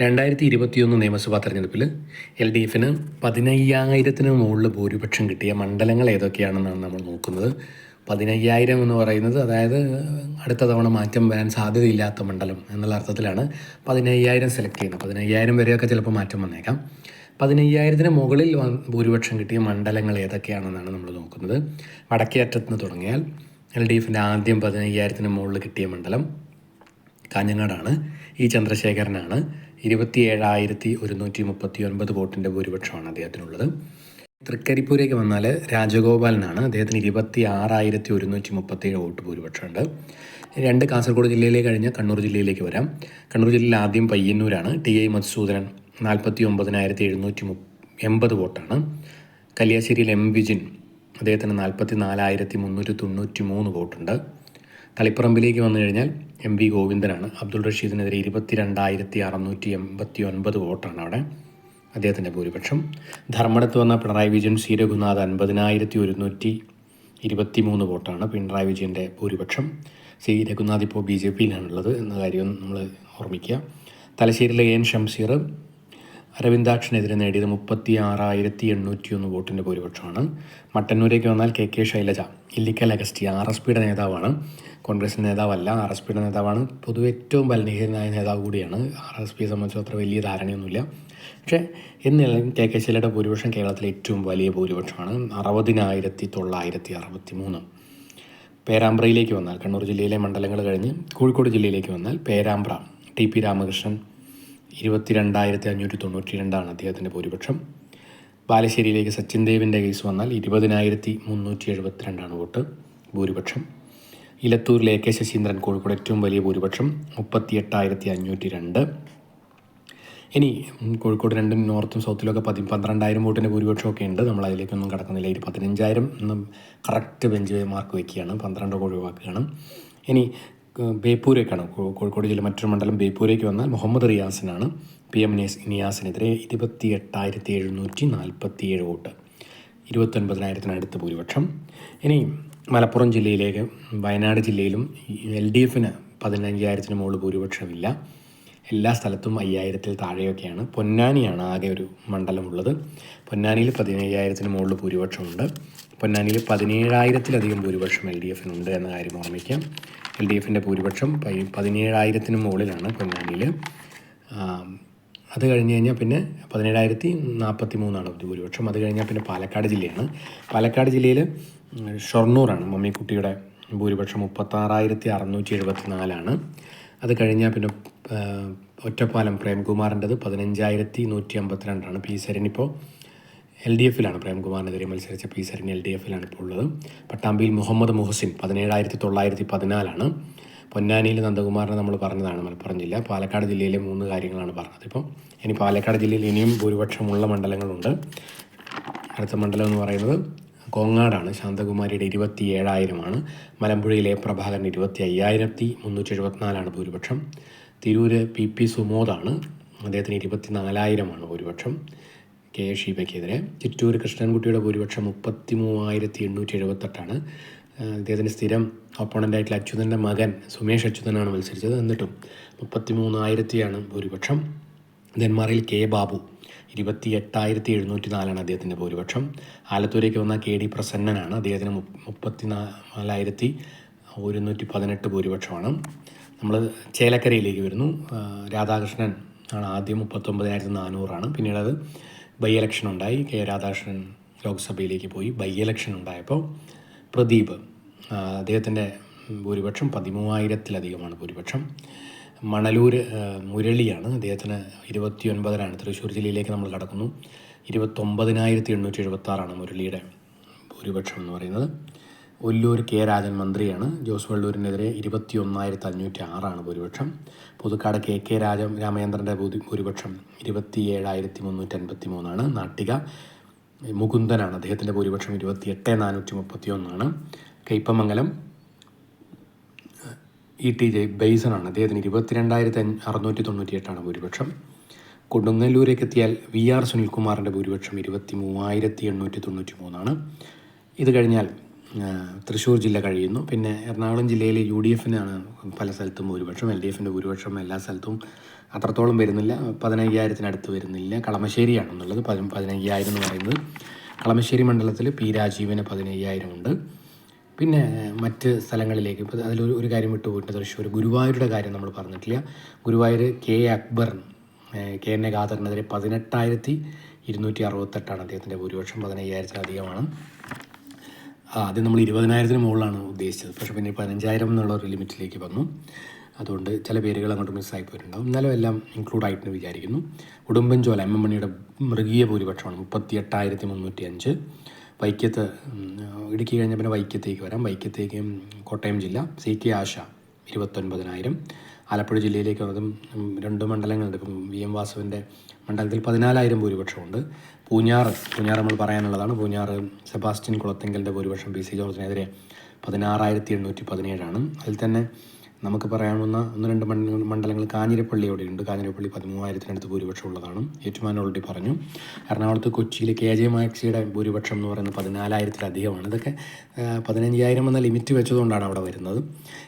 രണ്ടായിരത്തി ഇരുപത്തിയൊന്ന് നിയമസഭാ തെരഞ്ഞെടുപ്പിൽ എൽ ഡി എഫിന് പതിനയ്യായിരത്തിന് മുകളിൽ ഭൂരിപക്ഷം കിട്ടിയ മണ്ഡലങ്ങൾ ഏതൊക്കെയാണെന്നാണ് നമ്മൾ നോക്കുന്നത്. പതിനയ്യായിരം എന്ന് പറയുന്നത് അതായത് അടുത്ത തവണ മാറ്റം വരാൻ സാധ്യതയില്ലാത്ത മണ്ഡലം എന്നുള്ള അർത്ഥത്തിലാണ് പതിനയ്യായിരം സെലക്ട് ചെയ്യുന്നത്. പതിനയ്യായിരം വരെയൊക്കെ ചിലപ്പോൾ മാറ്റം വന്നേക്കാം. പതിനയ്യായിരത്തിന് മുകളിൽ ഭൂരിപക്ഷം കിട്ടിയ മണ്ഡലങ്ങൾ ഏതൊക്കെയാണെന്നാണ് നമ്മൾ നോക്കുന്നത്. വടക്കേ അറ്റത്ത് നിന്ന് തുടങ്ങിയാൽ എൽ ഡി എഫിന്റെ ആദ്യം പതിനയ്യായിരത്തിന് മുകളിൽ കിട്ടിയ മണ്ഡലം കാഞ്ഞങ്ങാടാണ്. ഈ ചന്ദ്രശേഖരനാണ്. ഇരുപത്തി ഏഴായിരത്തി ഒരുന്നൂറ്റി മുപ്പത്തി ഒൻപത് വോട്ടിന്റെ ഭൂരിപക്ഷമാണ് അദ്ദേഹത്തിനുള്ളത്. തൃക്കരിപ്പൂരേക്ക് വന്നാൽ രാജഗോപാലനാണ് അദ്ദേഹത്തിന് ഇരുപത്തി ആറായിരത്തി ഒരുന്നൂറ്റി മുപ്പത്തേഴ് വോട്ട് ഭൂരിപക്ഷമുണ്ട്. രണ്ട് കാസർഗോഡ് ജില്ലയിലേക്ക് കഴിഞ്ഞ് കണ്ണൂർ ജില്ലയിലേക്ക് വരാം. കണ്ണൂർ ജില്ലയിൽ ആദ്യം പയ്യന്നൂരാണ്. ടി ഐ മധുസൂദനൻ നാൽപ്പത്തി ഒമ്പതിനായിരത്തി എഴുന്നൂറ്റി മു എൺപത് വോട്ടാണ്. കല്യാശ്ശേരിയിൽ എം വിജിൻ അദ്ദേഹത്തിന് നാൽപ്പത്തി നാലായിരത്തി മുന്നൂറ്റി തൊണ്ണൂറ്റി മൂന്ന് വോട്ടുണ്ട്. തളിപ്പറമ്പിലേക്ക് വന്നു കഴിഞ്ഞാൽ എം വി ഗോവിന്ദനാണ്. അബ്ദുൾ റഷീദിനെതിരെ ഇരുപത്തി രണ്ടായിരത്തി അറുന്നൂറ്റി എൺപത്തി ഒൻപത് വോട്ടാണ് അവിടെ അദ്ദേഹത്തിന്റെ ഭൂരിപക്ഷം. ധർമ്മടത്ത് വന്ന പിണറായി വിജയൻ സി രഘുനാഥ് അൻപതിനായിരത്തി ഒരുന്നൂറ്റി ഇരുപത്തി മൂന്ന് വോട്ടാണ് പിണറായി വിജയന്റെ ഭൂരിപക്ഷം. സി രഘുനാഥ് ഇപ്പോൾ ബി ജെ പിയിലാണുള്ളത് എന്ന കാര്യം നമ്മൾ ഓർമ്മിക്കുക. തലശ്ശേരിയിലെ എൻ ഷംസീർ അരവിന്ദാക്ഷനെതിരെ നേടിയത് മുപ്പത്തി ആറായിരത്തി എണ്ണൂറ്റി ഒന്ന് വോട്ടിന്റെ ഭൂരിപക്ഷമാണ്. മട്ടന്നൂരേക്ക് വന്നാൽ K K Shailaja. Illikkal Augusty R S പിയുടെ നേതാവാണ്. കോൺഗ്രസിന്റെ നേതാവല്ല ആർ എസ് പിയുടെ നേതാവാണ്. പൊതുവെ ഏറ്റവും ബലനീയനായ നേതാവ് കൂടിയാണ് ആർ എസ് പിയെ സംബന്ധിച്ച് അത്ര വലിയ ധാരണയൊന്നുമില്ല. പക്ഷേ എന്നിലും കെ കെ ശൈലയുടെ ഭൂരിപക്ഷം കേരളത്തിലെ ഏറ്റവും വലിയ ഭൂരിപക്ഷമാണ്. അറുപതിനായിരത്തി തൊള്ളായിരത്തി അറുപത്തി മൂന്ന് പേരാമ്പ്രയിലേക്ക് വന്നാൽ കണ്ണൂർ ജില്ലയിലെ മണ്ഡലങ്ങൾ കഴിഞ്ഞ് കോഴിക്കോട് ജില്ലയിലേക്ക് വന്നാൽ പേരാമ്പ്ര. ടി പി രാമകൃഷ്ണൻ ഇരുപത്തി രണ്ടായിരത്തി അഞ്ഞൂറ്റി തൊണ്ണൂറ്റി രണ്ടാണ് അദ്ദേഹത്തിന്റെ ഭൂരിപക്ഷം. ബാലശ്ശേരിയിലേക്ക് സച്ചിൻ ദേവിന്റെ കേസ് വന്നാൽ ഇരുപതിനായിരത്തി മുന്നൂറ്റി എഴുപത്തിരണ്ടാണ് വോട്ട് ഭൂരിപക്ഷം. ഇലത്തൂരിലെ കെ ശശീന്ദ്രൻ കോഴിക്കോട് ഏറ്റവും വലിയ ഭൂരിപക്ഷം മുപ്പത്തി എട്ടായിരത്തി അഞ്ഞൂറ്റി രണ്ട് ഇനി കോഴിക്കോട് രണ്ടും നോർത്തും സൗത്തിലൊക്കെ പതി പന്ത്രണ്ടായിരം വോട്ടിന്റെ ഭൂരിപക്ഷമൊക്കെ ഉണ്ട്. നമ്മൾ അതിലേക്കൊന്നും കടക്കുന്നില്ല. ഒരു പതിനഞ്ചായിരം കറക്റ്റ് ബെഞ്ച് മാർക്ക് വയ്ക്കുകയാണ്. പന്ത്രണ്ടൊക്കെ ഒഴിവാക്കുകയാണ്. ഇനി ബേപ്പൂരേക്കാണ്. കോഴിക്കോട് ജില്ല മറ്റൊരു മണ്ഡലം ബേപ്പൂരേക്ക് വന്നാൽ മുഹമ്മദ് റിയാസിനാണ്. പി എം നിയാസ് നിയാസിനെതിരെ ഇരുപത്തി എട്ടായിരത്തി എഴുന്നൂറ്റി നാൽപ്പത്തി ഏഴ് വോട്ട്. ഇരുപത്തൊൻപതിനായിരത്തിനടുത്ത് ഭൂരിപക്ഷം. ഇനി മലപ്പുറം ജില്ലയിലേക്ക് വയനാട് ജില്ലയിലും എൽ ഡി എഫിന് പതിനഞ്ചായിരത്തിന് മുകളിൽ ഭൂരിപക്ഷമില്ല. എല്ലാ സ്ഥലത്തും അയ്യായിരത്തിൽ താഴെയൊക്കെയാണ്. പൊന്നാനിയാണ് ആകെ ഒരു മണ്ഡലമുള്ളത്. പൊന്നാനിയിൽ പതിനയ്യായിരത്തിന് മുകളിൽ ഭൂരിപക്ഷമുണ്ട്. പൊന്നാനിയിൽ പതിനേഴായിരത്തിലധികം ഭൂരിപക്ഷം എൽ ഡി എഫിനുണ്ട് എന്ന കാര്യം ഓർമ്മിക്കാം. എൽ ഡി എഫിന്റെ ഭൂരിപക്ഷം പതിനേഴായിരത്തിന് മുകളിലാണ് പൊന്നാനിയിൽ. അത് കഴിഞ്ഞ് കഴിഞ്ഞാൽ പിന്നെ പതിനേഴായിരത്തി നാൽപ്പത്തി മൂന്നാണ് ഭൂരിപക്ഷം. അത് കഴിഞ്ഞാൽ പിന്നെ പാലക്കാട് ജില്ലയാണ്. പാലക്കാട് ജില്ലയിൽ ഷൊർണൂറാണ് മമ്മിക്കുട്ടിയുടെ ഭൂരിപക്ഷം മുപ്പത്താറായിരത്തി അറുന്നൂറ്റി എഴുപത്തി നാലാണ് അത് കഴിഞ്ഞാൽ പിന്നെ ഒറ്റപ്പാലം പ്രേംകുമാറിന്റെത് പതിനഞ്ചായിരത്തി നൂറ്റി അമ്പത്തിരണ്ടാണ് പി സരണിപ്പോൾ എൽ ഡി എഫിലാണ് പ്രേംകുമാറിനെതിരെ മത്സരിച്ച പി സരിൻ എൽ ഡി എഫിലാണ് ഇപ്പോൾ ഉള്ളത്. പട്ടാമ്പിയിൽ മുഹമ്മദ് മുഹസിൻ പതിനേഴായിരത്തി തൊള്ളായിരത്തി പതിനാലാണ് പൊന്നാനിയിൽ നന്ദകുമാറിനെ നമ്മൾ പറഞ്ഞതാണ് മലപ്പുറം ജില്ല പാലക്കാട് ജില്ലയിലെ മൂന്ന് കാര്യങ്ങളാണ് പറഞ്ഞത്. ഇപ്പോൾ ഇനി പാലക്കാട് ജില്ലയിൽ ഇനിയും ഭൂരിപക്ഷമുള്ള മണ്ഡലങ്ങളുണ്ട്. അടുത്ത മണ്ഡലം എന്ന് പറയുന്നത് കോങ്ങാടാണ്. ശാന്തകുമാരിയുടെ ഇരുപത്തി ഏഴായിരമാണ് മലമ്പുഴയിലെ പ്രഭാകരൻ ഇരുപത്തി അയ്യായിരത്തി മുന്നൂറ്റി എഴുപത്തിനാലാണ് ഭൂരിപക്ഷം. തിരൂര് പി പി സുമോദാണ്. അദ്ദേഹത്തിന് ഇരുപത്തി നാലായിരമാണ് ഭൂരിപക്ഷം. കെ. എ ഷീബയ്ക്കെതിരെ. ചിറ്റൂർ കൃഷ്ണൻകുട്ടിയുടെ ഭൂരിപക്ഷം മുപ്പത്തി മൂവായിരത്തി എണ്ണൂറ്റി എഴുപത്തെട്ടാണ് അദ്ദേഹത്തിന്റെ സ്ഥിരം ഓപ്പോണന്റായിട്ടുള്ള അച്യുതന്റെ മകൻ സുമേഷ് അച്യുതനാണ് മത്സരിച്ചത്. എന്നിട്ടും മുപ്പത്തി മൂന്നായിരത്തിയാണ് ഭൂരിപക്ഷം. നെന്മാറയിൽ കെ. ബാബു ഇരുപത്തി എട്ടായിരത്തി എഴുന്നൂറ്റി നാലാണ് അദ്ദേഹത്തിന്റെ ഭൂരിപക്ഷം. ആലത്തൂരേക്ക് വന്ന കെ. ഡി. പ്രസന്നനാണ് അദ്ദേഹത്തിന് മുപ്പ- മുപ്പത്തി നാലായിരത്തി ഒരുന്നൂറ്റി പതിനെട്ട് ഭൂരിപക്ഷമാണ്. നമ്മൾ ചേലക്കരയിലേക്ക് വരുന്നു. രാധാകൃഷ്ണൻ ആണ് ആദ്യം മുപ്പത്തൊമ്പതിനായിരത്തി നാനൂറാണ്. പിന്നീട് അത് ബൈ ഇലക്ഷൻ ഉണ്ടായി കെ. രാധാകൃഷ്ണൻ ലോക്സഭയിലേക്ക് പോയി. ബൈ ഇലക്ഷൻ ഉണ്ടായപ്പോൾ പ്രദീപ് അദ്ദേഹത്തിന്റെ ഭൂരിപക്ഷം പതിമൂവായിരത്തിലധികമാണ് ഭൂരിപക്ഷം. മണലൂർ മുരളിയാണ്. അദ്ദേഹത്തിന് ഇരുപത്തി ഒൻപതിനാണ് തൃശ്ശൂർ ജില്ലയിലേക്ക് നമ്മൾ കടക്കുന്നു. ഇരുപത്തൊമ്പതിനായിരത്തി എണ്ണൂറ്റി എഴുപത്താറാണ് മുരളിയുടെ ഭൂരിപക്ഷം എന്ന് പറയുന്നത്. ഒല്ലൂർ കെ രാജൻ മന്ത്രിയാണ്. ജോസ് വള്ളൂരിനെതിരെ ഇരുപത്തി ഒന്നായിരത്തി അഞ്ഞൂറ്റി ആറാണ് ഭൂരിപക്ഷം. പുതുക്കാട് കെ കെ രാജ രാമചന്ദ്രന്റെ ഭൂരി ഭൂരിപക്ഷം ഇരുപത്തി ഏഴായിരത്തി മുന്നൂറ്റി അൻപത്തി മൂന്നാണ് നാട്ടിക. മുകുന്ദനാണ് അദ്ദേഹത്തിന്റെ ഭൂരിപക്ഷം ഇരുപത്തി എട്ട് നാനൂറ്റി മുപ്പത്തി ഒന്നാണ് കയ്പമംഗലം ഇ ടി ജെ ബൈസണാണ് അദ്ദേഹത്തിന് ഇരുപത്തിരണ്ടായിരത്തി അറുന്നൂറ്റി തൊണ്ണൂറ്റി എട്ടാണ് ഭൂരിപക്ഷം. കൊടുങ്ങല്ലൂരേക്ക് എത്തിയാൽ വി ആർ സുനിൽകുമാറിന്റെ ഭൂരിപക്ഷം ഇരുപത്തി മൂവായിരത്തി എണ്ണൂറ്റി തൊണ്ണൂറ്റി മൂന്നാണ് ഇത് കഴിഞ്ഞാൽ തൃശ്ശൂർ ജില്ല കഴിയുന്നു. പിന്നെ എറണാകുളം ജില്ലയിലെ യു ഡി എഫിനാണ് പല സ്ഥലത്തും ഭൂരിപക്ഷം. എൽ ഡി എഫിന്റെ ഭൂരിപക്ഷം എല്ലാ സ്ഥലത്തും അത്രത്തോളം വരുന്നില്ല. പതിനയ്യായിരത്തിനടുത്ത് വരുന്നില്ല. കളമശ്ശേരിയാണെന്നുള്ളത് പതി പതിനയ്യായിരം എന്ന് പറയുന്നത്. കളമശ്ശേരി മണ്ഡലത്തിൽ പി രാജീവിന് പതിനയ്യായിരം ഉണ്ട്. പിന്നെ മറ്റ് സ്ഥലങ്ങളിലേക്ക് ഇപ്പോൾ അതിലൊരു ഒരു കാര്യം വിട്ടുപോയിട്ട് തൃശ്ശൂർ. ഗുരുവായൂരുടെ കാര്യം നമ്മൾ പറഞ്ഞിട്ടില്ല. Guruvayur K Akbar K N A ഖാദറിനെതിരെ പതിനെട്ടായിരത്തി ഇരുന്നൂറ്റി അറുപത്തെട്ടാണ് അദ്ദേഹത്തിന്റെ ഭൂരിപക്ഷം. പതിനയ്യായിരത്തിലധികമാണ്. ആദ്യം നമ്മൾ ഇരുപതിനായിരത്തിന് മുകളിലാണ് ഉദ്ദേശിച്ചത്. പക്ഷേ പിന്നെ പതിനഞ്ചായിരം എന്നുള്ള ഒരു ലിമിറ്റിലേക്ക് വന്നു. അതുകൊണ്ട് ചില പേരുകൾ അങ്ങോട്ട് മിസ്സായി പോയിട്ടുണ്ടാവും. എന്നാലും എല്ലാം ഇൻക്ലൂഡ് ആയിട്ടെന്ന് വിചാരിക്കുന്നു. ഉടുമ്പൻചോല എം എം മണിയുടെ മൃഗീയ ഭൂരിപക്ഷമാണ്. മുപ്പത്തി എട്ടായിരത്തി മുന്നൂറ്റി അഞ്ച് വൈക്കത്ത് ഇടുക്കി കഴിഞ്ഞ പിന്നെ വൈക്കത്തേക്ക് വരാം. വൈക്കത്തേക്കും കോട്ടയം ജില്ല. സി കെ ആശ ഇരുപത്തൊൻപതിനായിരം. ആലപ്പുഴ ജില്ലയിലേക്ക് വന്നതും രണ്ട് മണ്ഡലങ്ങളുണ്ട്. ഇപ്പം വി എം വാസുവിന്റെ മണ്ഡലത്തിൽ പതിനാലായിരം ഭൂരിപക്ഷമുണ്ട്. പൂഞ്ഞാറ് പൂഞ്ഞാറ് നമ്മൾ പറയാനുള്ളതാണ്. പൂഞ്ഞാറ് സെബാസ്റ്റ്യൻ കുളത്തെങ്കലിന്റെ ഭൂരിപക്ഷം പി സി ജോർജിനെതിരെ പതിനാറായിരത്തി എണ്ണൂറ്റി പതിനേഴാണ്. അതിൽ തന്നെ നമുക്ക് പറയാവുന്ന ഒന്ന് രണ്ട് മണ്ഡലങ്ങൾ കാഞ്ഞിരപ്പള്ളി അവിടെയുണ്ട്. കാഞ്ഞിരപ്പള്ളി പതിമൂവായിരത്തിനടുത്ത് ഭൂരിപക്ഷം ഉള്ളതാണ്. ഏറ്റുമാൻ ഓൾറെഡി പറഞ്ഞു. എറണാകുളത്ത് കൊച്ചിയിലെ കെ ജെ മാക്സിയുടെ ഭൂരിപക്ഷം എന്ന് പറയുന്നത് പതിനാലായിരത്തിലധികമാണ്. ഇതൊക്കെ പതിനഞ്ചായിരം എന്ന ലിമിറ്റ് വെച്ചതുകൊണ്ടാണ് അവിടെ വരുന്നത്.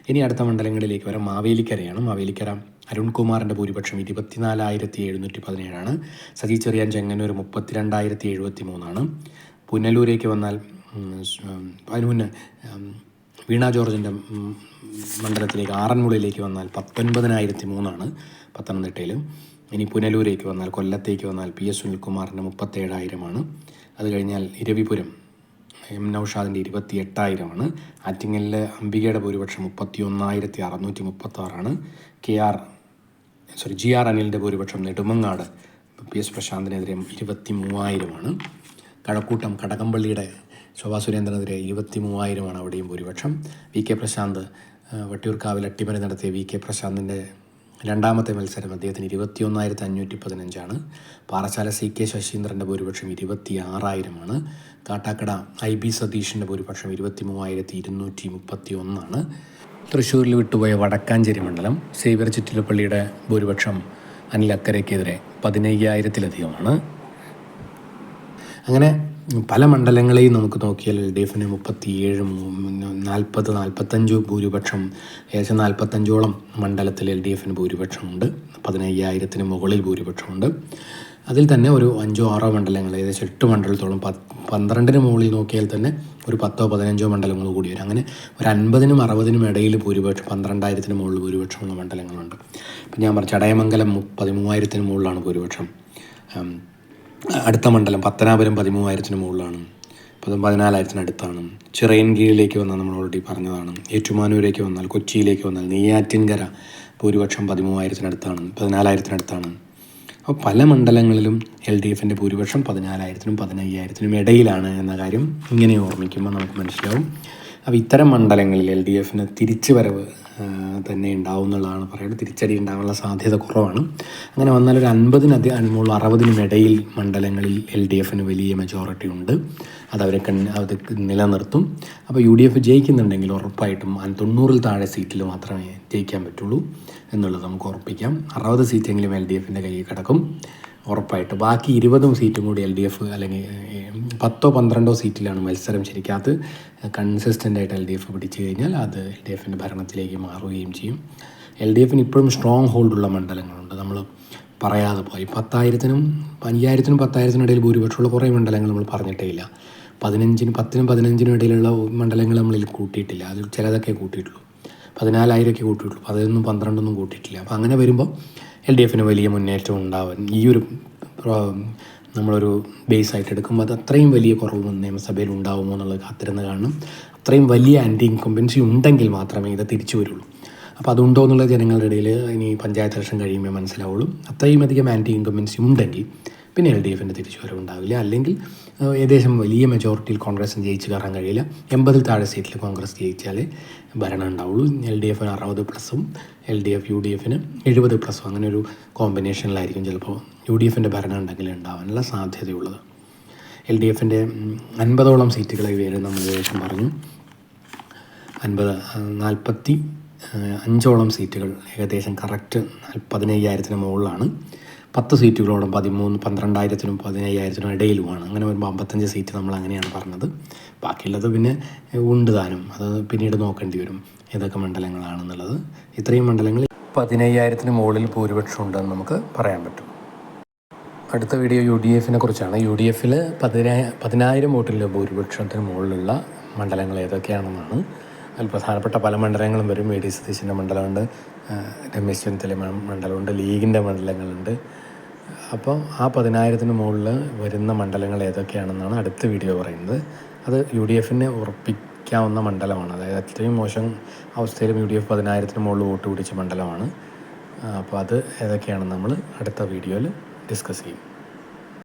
ഇനി അടുത്ത മണ്ഡലങ്ങളിലേക്ക് വരാം. മാവേലിക്കരയാണ്. മാവേലിക്കര അരുൺകുമാറിന്റെ ഭൂരിപക്ഷം ഇരുപത്തിനാലായിരത്തി എഴുന്നൂറ്റി പതിനേഴാണ് സജി ചെറിയാൻ ചെങ്ങന്നൂർ മുപ്പത്തിരണ്ടായിരത്തി എഴുപത്തി മൂന്നാണ് പുനലൂരേക്ക് വന്നാൽ അതിന് മുന്നേ വീണ ജോർജിന്റെ മണ്ഡലത്തിലേക്ക് ആറന്മുളയിലേക്ക് വന്നാൽ പത്തൊൻപതിനായിരത്തി മൂന്നാണ് പത്തനംതിട്ടയിൽ ഇനി പുനലൂരേക്ക് വന്നാൽ കൊല്ലത്തേക്ക് വന്നാൽ പി എസ് സുനിൽകുമാറിന്റെ മുപ്പത്തേഴായിരമാണ്. അത് കഴിഞ്ഞാൽ ഇരവിപുരം എം നൌഷാദിന്റെ ഇരുപത്തി എട്ടായിരമാണ് ആറ്റിങ്ങലിലെ അംബികയുടെ ഭൂരിപക്ഷം മുപ്പത്തി ഒന്നായിരത്തി അറുന്നൂറ്റി മുപ്പത്താറാണ് K R sorry G R അനിലിന്റെ ഭൂരിപക്ഷം നെടുമങ്ങാട് പി എസ് പ്രശാന്തിനെതിരെ ഇരുപത്തി മൂവായിരമാണ് കഴക്കൂട്ടം കടകംപള്ളിയുടെ ശോഭാ സുരേന്ദ്രനെതിരെ ഇരുപത്തി മൂവായിരമാണ് അവിടെയും ഭൂരിപക്ഷം. വി കെ പ്രശാന്ത് വട്ടിയൂർക്കാവിൽ അട്ടിമറി നടത്തിയ വി കെ പ്രശാന്തിന്റെ രണ്ടാമത്തെ മത്സരം അദ്ദേഹത്തിന് ഇരുപത്തി ഒന്നായിരത്തി അഞ്ഞൂറ്റി പതിനഞ്ചാണ് പാറശാല സി കെ ശശീന്ദ്രന്റെ ഭൂരിപക്ഷം ഇരുപത്തി ആറായിരമാണ് കാട്ടാക്കട ഐ ബി സതീഷിന്റെ ഭൂരിപക്ഷം ഇരുപത്തി മൂവായിരത്തി ഇരുന്നൂറ്റി മുപ്പത്തി ഒന്നാണ് തൃശ്ശൂരിൽ വിട്ടുപോയ വടക്കാഞ്ചേരി മണ്ഡലം സേവ്യർ ചിറ്റിലപ്പള്ളിയുടെ ഭൂരിപക്ഷം അനിൽ അക്കരയ്ക്കെതിരെ പതിനയ്യായിരത്തിലധികമാണ്. അങ്ങനെ പല മണ്ഡലങ്ങളെയും നമുക്ക് നോക്കിയാൽ എൽ ഡി എഫിന് മുപ്പത്തിയേഴ് നാൽപ്പത് നാൽപ്പത്തഞ്ച് ഭൂരിപക്ഷം ഏകദേശം നാൽപ്പത്തഞ്ചോളം മണ്ഡലത്തിൽ എൽ ഡി എഫിന് ഭൂരിപക്ഷമുണ്ട്. പതിനയ്യായിരത്തിന് മുകളിൽ ഭൂരിപക്ഷമുണ്ട്. അതിൽ തന്നെ ഒരു അഞ്ചോ ആറോ മണ്ഡലങ്ങൾ ഏകദേശം എട്ട് മണ്ഡലത്തോളം പത്ത് പന്ത്രണ്ടിന് മുകളിൽ നോക്കിയാൽ തന്നെ ഒരു പത്തോ പതിനഞ്ചോ മണ്ഡലങ്ങൾ കൂടി വരും. അങ്ങനെ ഒരു അൻപതിനും അറുപതിനും ഇടയിൽ ഭൂരിപക്ഷം പന്ത്രണ്ടായിരത്തിന് മുകളിൽ ഭൂരിപക്ഷമുള്ള മണ്ഡലങ്ങളുണ്ട്. ഇപ്പം ഞാൻ പറഞ്ഞു ചടയമംഗലം പതിമൂവായിരത്തിന് മുകളിലാണ് ഭൂരിപക്ഷം. അടുത്ത മണ്ഡലം പത്തനാപുരം പതിമൂവായിരത്തിന് മുകളിലാണ്. പതും പതിനാലായിരത്തിന് അടുത്താണ്. ചിറയൻകീഴിലേക്ക് വന്നാൽ നമ്മൾ ഓൾറെഡി പറഞ്ഞതാണ്. ഏറ്റുമാനൂരേക്ക് വന്നാൽ കൊച്ചിയിലേക്ക് വന്നാൽ നെയ്യാറ്റിൻകര ഭൂരിപക്ഷം പതിമൂവായിരത്തിനടുത്താണ് പതിനാലായിരത്തിനടുത്താണ് അപ്പോൾ പല മണ്ഡലങ്ങളിലും എൽ ഡി എഫിന്റെ ഭൂരിപക്ഷം പതിനാലായിരത്തിനും പതിനയ്യായിരത്തിനും ഇടയിലാണ് എന്ന കാര്യം ഇങ്ങനെ ഓർമ്മിക്കുമ്പോൾ നമുക്ക് മനസ്സിലാവും. അപ്പോൾ ഇത്തരം മണ്ഡലങ്ങളിൽ എൽ ഡി എഫിന് തിരിച്ചു വരവ് തന്നെ ഉണ്ടാവും എന്നുള്ളതാണ് പറയുന്നത്. തിരിച്ചടി ഉണ്ടാകാനുള്ള സാധ്യത കുറവാണ്. അങ്ങനെ വന്നാൽ ഒരു അൻപതിനധികം മുകളിൽ അറുപതിനും ഇടയിൽ മണ്ഡലങ്ങളിൽ എൽ ഡി എഫിന് വലിയ മെജോറിറ്റി ഉണ്ട്. അതവരെ കൺ അത് നിലനിർത്തും. അപ്പോൾ യു ഡി എഫ് ജയിക്കുന്നുണ്ടെങ്കിൽ ഉറപ്പായിട്ടും തൊണ്ണൂറിൽ താഴെ സീറ്റിൽ മാത്രമേ ജയിക്കാൻ പറ്റുള്ളൂ എന്നുള്ളത് നമുക്ക് ഉറപ്പിക്കാം. അറുപത് സീറ്റെങ്കിലും എൽ ഡി എഫിന്റെ കയ്യിൽ കിടക്കും. ഉറപ്പായിട്ട്. ബാക്കി ഇരുപതും സീറ്റും കൂടി എൽ ഡി എഫ് അല്ലെങ്കിൽ പത്തോ പന്ത്രണ്ടോ സീറ്റിലാണ് മത്സരം ശരിക്കും. അത് കൺസിസ്റ്റന്റ് ആയിട്ട് എൽ ഡി എഫ് പിടിച്ചു കഴിഞ്ഞാൽ അത് എൽ ഡി എഫിന്റെ ഭരണത്തിലേക്ക് മാറുകയും ചെയ്യും. എൽ ഡി എഫിന് ഇപ്പോഴും സ്ട്രോങ് ഹോൾഡുള്ള മണ്ഡലങ്ങളുണ്ട്. നമ്മൾ പറയാതെ പോയി. പത്തായിരത്തിനും അയ്യായിരത്തിനും പത്തായിരത്തിനും ഇടയിൽ ഭൂരിപക്ഷമുള്ള കുറേ മണ്ഡലങ്ങൾ നമ്മൾ പറഞ്ഞിട്ടേ ഇല്ല. പതിനഞ്ചിനും പത്തിനും പതിനഞ്ചിനും ഇടയിലുള്ള മണ്ഡലങ്ങൾ നമ്മളിൽ കൂട്ടിയിട്ടില്ല. അതിൽ ചിലതൊക്കെ കൂട്ടിയിട്ടുള്ളൂ. പതിനാലായിരമൊക്കെ കൂട്ടിയിട്ടുള്ളൂ. പതിനൊന്നും പന്ത്രണ്ടൊന്നും കൂട്ടിയിട്ടില്ല. അപ്പോൾ അങ്ങനെ വരുമ്പോൾ എൽ ഡി എഫിന് വലിയ മുന്നേറ്റം ഉണ്ടാവാൻ ഈ ഒരു നമ്മളൊരു ബേസ് ആയിട്ട് എടുക്കുമ്പോൾ അത് അത്രയും വലിയ കുറവ് നിയമസഭയിൽ ഉണ്ടാവുമോ എന്നുള്ളത് കാത്തിരുന്ന് കാണണം. അത്രയും വലിയ ആന്റി ഇൻകംബൻസി ഉണ്ടെങ്കിൽ മാത്രമേ ഇത് തിരിച്ചു വരുള്ളൂ. അപ്പോൾ അതുണ്ടോ എന്നുള്ള ജനങ്ങളുടെ ഇടയിൽ ഇനി പഞ്ചായത്ത് ഇലക്ഷൻ കഴിയുമ്പോൾ മനസ്സിലാവുള്ളൂ. അത്രയും അധികം ആന്റി ഇൻകംബൻസി ഉണ്ടെങ്കിൽ പിന്നെ എൽ ഡി എഫിന്റെ തിരിച്ചുവരവ് ഉണ്ടാവില്ല അല്ലെങ്കിൽ ഏകദേശം വലിയ മെജോറിറ്റിയിൽ കോൺഗ്രസിന് ജയിച്ച് കയറാൻ കഴിയില്ല. എൺപതിൽ താഴെ സീറ്റിൽ കോൺഗ്രസ് ജയിച്ചാലേ ഭരണം ഉണ്ടാവുള്ളൂ. എൽ ഡി എഫിന് അറുപത് പ്ലസും L D F U D എഫിന് എഴുപത് പ്ലസും. അങ്ങനെ ഒരു കോമ്പിനേഷനിലായിരിക്കും ചിലപ്പോൾ യു ഡി എഫിന്റെ ഭരണം ഉണ്ടെങ്കിൽ ഉണ്ടാവാനുള്ള സാധ്യതയുള്ളത്. എൽ ഡി എഫിന്റെ അൻപതോളം സീറ്റുകളെ വരെ നമ്മൾ ഏകദേശം പറഞ്ഞു. അൻപത് നാൽപ്പത്തി അഞ്ചോളം സീറ്റുകൾ ഏകദേശം കറക്റ്റ് പതിനയ്യായിരത്തിന് മുകളിലാണ്. പത്ത് സീറ്റുകളോളം പതിമൂന്ന് പന്ത്രണ്ടായിരത്തിനും പതിനയ്യായിരത്തിനും ഇടയിലുമാണ്. അങ്ങനെ വരുമ്പോൾ അമ്പത്തഞ്ച് സീറ്റ് നമ്മൾ അങ്ങനെയാണ് പറഞ്ഞത്. ബാക്കിയുള്ളത് പിന്നെ ഉണ്ട് താനും. അത് പിന്നീട് നോക്കേണ്ടി വരും ഏതൊക്കെ മണ്ഡലങ്ങളാണെന്നുള്ളത്. ഇത്രയും മണ്ഡലങ്ങൾ പതിനയ്യായിരത്തിന് മുകളിൽ ഭൂരിപക്ഷം ഉണ്ടെന്ന് നമുക്ക് പറയാൻ പറ്റും. അടുത്ത വീഡിയോ യു ഡി എഫിനെ കുറിച്ചാണ്. യു ഡി എഫിൽ പതിനായ പതിനായിരം വോട്ടിൽ ഭൂരിപക്ഷത്തിന് മുകളിലുള്ള മണ്ഡലങ്ങൾ ഏതൊക്കെയാണെന്നാണ് അതിൽ പ്രധാനപ്പെട്ട പല മണ്ഡലങ്ങളും വരും. എ ഡി സതീശന്റെ മണ്ഡലമുണ്ട് രമേശ് ചെന്നിത്തല മണ്ഡലമുണ്ട് ലീഗിന്റെ മണ്ഡലങ്ങളുണ്ട്. അപ്പോൾ ആ പതിനായിരത്തിന് മുകളിൽ വരുന്ന മണ്ഡലങ്ങൾ ഏതൊക്കെയാണെന്നാണ് അടുത്ത വീഡിയോ പറയുന്നത്. അത് യു ഡി എഫിനെ ഉറപ്പിക്കാവുന്ന മണ്ഡലമാണ്. അതായത് അത്രയും മോശം അവസ്ഥയിലും യു ഡി എഫ് പതിനായിരത്തിന് മുകളിൽ വോട്ട് പിടിച്ച മണ്ഡലമാണ്. അപ്പോൾ അത് ഏതൊക്കെയാണെന്ന് നമ്മൾ അടുത്ത വീഡിയോയിൽ ഡിസ്കസ് ചെയ്യും.